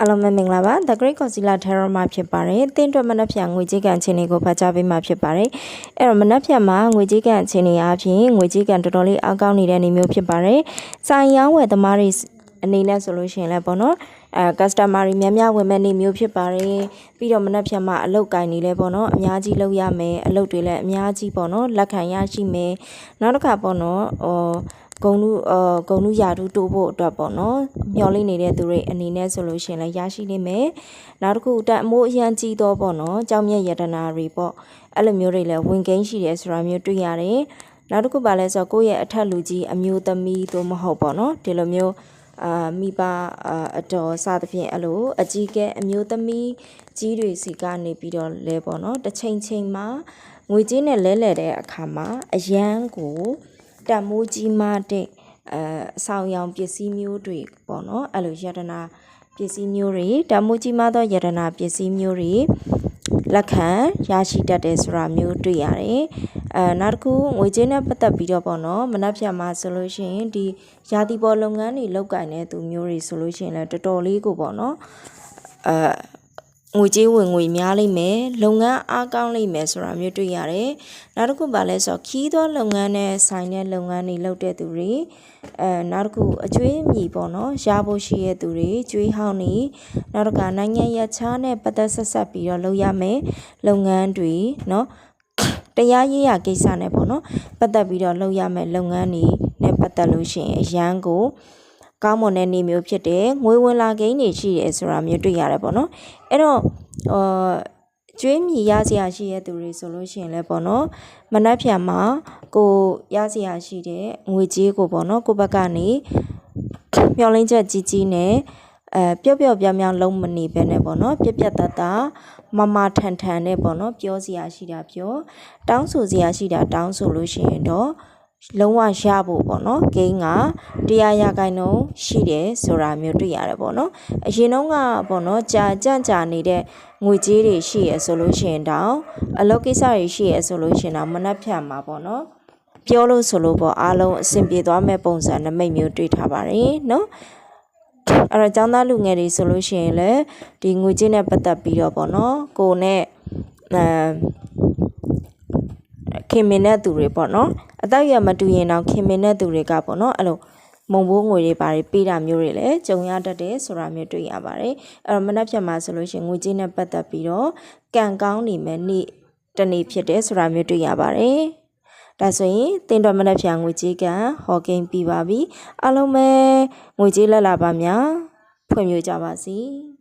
အားလုံးပဲမင်္ဂလာပါ The Great Concealer Tarot မှာဖြစ်ပါတယ်။တင်းတွက်မနှက်ဖြန်ငွေကြေးကန်အခြေအနေကိုဖတ်ကြားပေးမှာဖြစ်ပါတယ်။အဲ့တော့မနှက်ဖြန်မှာငွေကြေးကန်အခြေအနေအပြင်ငွေကြေးကန်တော်တော်လေးအားကောင်းနေတဲ့အနေမျိုးဖြစ်ပါတယ်။စာရောင်းဝယ်သမားတွေအနေနဲ့ဆိုလို့ရှိရင်လည်းပေါ့နော်အဲ customer တွေများများဝင်မဲ့နေမျိုးဖြစ်ပါတယ်ပြီးတော့မနှက်ဖြန်မှာအလုတ်ကင်နေလဲပေါ့နော်အများကြီးလုပ်ရမယ်အလုတ်တွေလည်းအများကြီးပေါ့နော်လက်ခံရရှိမယ်နောက်တစ်ခါပေါ့နော်ဟို ဂုံလူအာဂုံလူယာတူတိုးဖို့အတွက်ပေါ့နော်မျောလင့်နေတဲ့သူတွေအနေနဲ့ဆိုလို့ရှိရင်လည်းရရှိနေမယ်နောက်တစ်ခုတက်အမိုးအရန်ကြီးတော့ပေါ့နော်ကြောင်မြက်ယတနာတွေပေါ့အဲ့လိုမျိုးတွေလည်းဝင်ကိန်းရှိတယ်ဆိုတာမျိုးတွေ့ရတယ်နောက်တစ်ခုပါလဲဆိုတော့ကိုယ့်ရဲ့အထက်လူကြီးအမျိုးသမီးတို့မဟုတ်ပေါ့နော်ဒီလိုမျိုးအာမိဘအာအတော်စသဖြင့်အဲ့လိုအကြီးကဲအမျိုးသမီးကြီးတွေစီကနေပြီးတော့လဲပေါ့နော်တစ်ချိန်ချိန်မှာငွေကြေးနဲ့လဲလှယ်တဲ့အခါမှာအရန်ကို တန်မိုးကြီးမားတဲ့အဲအဆောင်ရောင်ပစ္စည်းမျိုးတွေပေါ့နော်အဲ့လိုယတနာပစ္စည်းမျိုးတွေတန်မိုးကြီးမားသောယတနာပစ္စည်းမျိုးတွေလက်ခံရရှိတတ်တယ်ဆိုတာမျိုးတွေ့ရတယ်။အဲနောက်တစ်ခုငွေကြေးနဲ့ပတ်သက်ပြီးတော့ပေါ့နော်မနှက်ဖြတ်မှာဆိုလို့ရှိရင်ဒီရာသီပေါ်လုပ်ငန်းတွေလုပ်ကင်တဲ့သူမျိုးတွေဆိုလို့ရှိရင်လည်းတော်တော်လေးကိုပေါ့နော်အဲ ငွေကြေးဝင်ငွေများလိမ့်မယ်လုပ်ငန်းအားကောင်းလိမ့်မယ်ဆိုတာမျိုးတွေ့ရတယ်နောက်တစ်ခုပါလဲဆိုတော့ခီးသောလုပ်ငန်းနဲ့ဆိုင်တဲ့လုပ်ငန်းတွေလုပ်တဲ့သူတွေအဲနောက်တစ်ခုအကျွေးမြီပေါ့နော်ရဖို့ရှိတဲ့သူတွေကျွေးဟောင်းနေနောက်တစ်ခါနိုင်ငံရခြားနဲ့ပတ်သက်ဆက်ဆက်ပြီးတော့လုပ်ရမယ်လုပ်ငန်းတွေနော်တရားရေးရကိစ္စနဲ့ပေါ့နော်ပတ်သက်ပြီးတော့လုပ်ရမယ်လုပ်ငန်းတွေနဲ့ပတ်သက်လို့ရှိရင်အရန်ကို ကောင်းမွန်တဲ့နေမျိုးဖြစ်တယ်ငွေဝင်လာကိန်းတွေရှိတယ်ဆိုတာမျိုးတွေ့ရတယ်ပေါ့နော်အဲ့တော့အာကျွေးမြည်ရစရာရှိတဲ့သူတွေဆိုလို့ရှိရင်လည်းပေါ့နော်မနှက်ဖြန်မှာကိုရစရာရှိတဲ့ငွေကြေးကိုပေါ့နော်ကိုဘက်ကနေမျောလင်းချက်ကြီးကြီးနဲ့အဲပျော့ပျော့ပြောင်းပြောင်းလုံးမနေပဲနဲ့ပေါ့နော်ပြက်ပြက်တတ်တာမမထန်ထန်နဲ့ပေါ့နော်ပြောစရာရှိတာပြောတောင်းဆိုစရာရှိတာတောင်းဆိုလို့ရှိရင်တော့ လုံးဝရဖို့ပေါ့နော်ဂိမ်းကတရားရကိုင်နှုန်းရှိတယ်ဆိုတာမျိုးတွေ့ရတယ်ပေါ့နော်အရင်တုန်းကပေါ့နော်ကြာကြန့်ကြာနေတဲ့ငွေကြေးတွေရှိရဆိုလို့ရှိရင်တောင်အလုပ်ကိစ္စတွေရှိရဆိုလို့ရှိရင်တော့မနှက်ဖြတ်မှာပေါ့နော်ပြောလို့ဆိုလို့ပေါ့အားလုံးအဆင်ပြေသွားမဲ့ပုံစံနမိတ်မျိုးတွေ့ထားပါတယ်နော်အဲ့တော့ចောင်းသားလူငယ်တွေဆိုလို့ရှိရင်လည်းဒီငွေကြေးနဲ့ပတ်သက်ပြီးတော့ပေါ့နော်ကိုနဲ့အဲခင်မင်တဲ့သူတွေပေါ့နော် အသက်အရွယ်မတူရင်တော့ခင်မင်တဲ့သူတွေကပေါ့နော်အဲ့လိုမုံဘိုးငွေတွေပါပေးတာမျိုးတွေလည်းကြုံရတတ်တယ်ဆိုတာမျိုးတွေ့ရပါတယ်အဲ့တော့မနှက်ဖြတ်မှာဆိုလို့ရှိရင်ငွေကြေးနဲ့ပတ်သက်ပြီးတော့ကံကောင်းနေမယ်နေ့တနေ့ဖြစ်တယ်ဆိုတာမျိုးတွေ့ရပါတယ်ဒါဆိုရင်တင်တော်မနှက်ဖြာငွေကြေးကဟော်ကိန်းပြီးပါပြီအားလုံးပဲငွေကြေးလက်လာပါများဖွင့်ပြကြပါစီ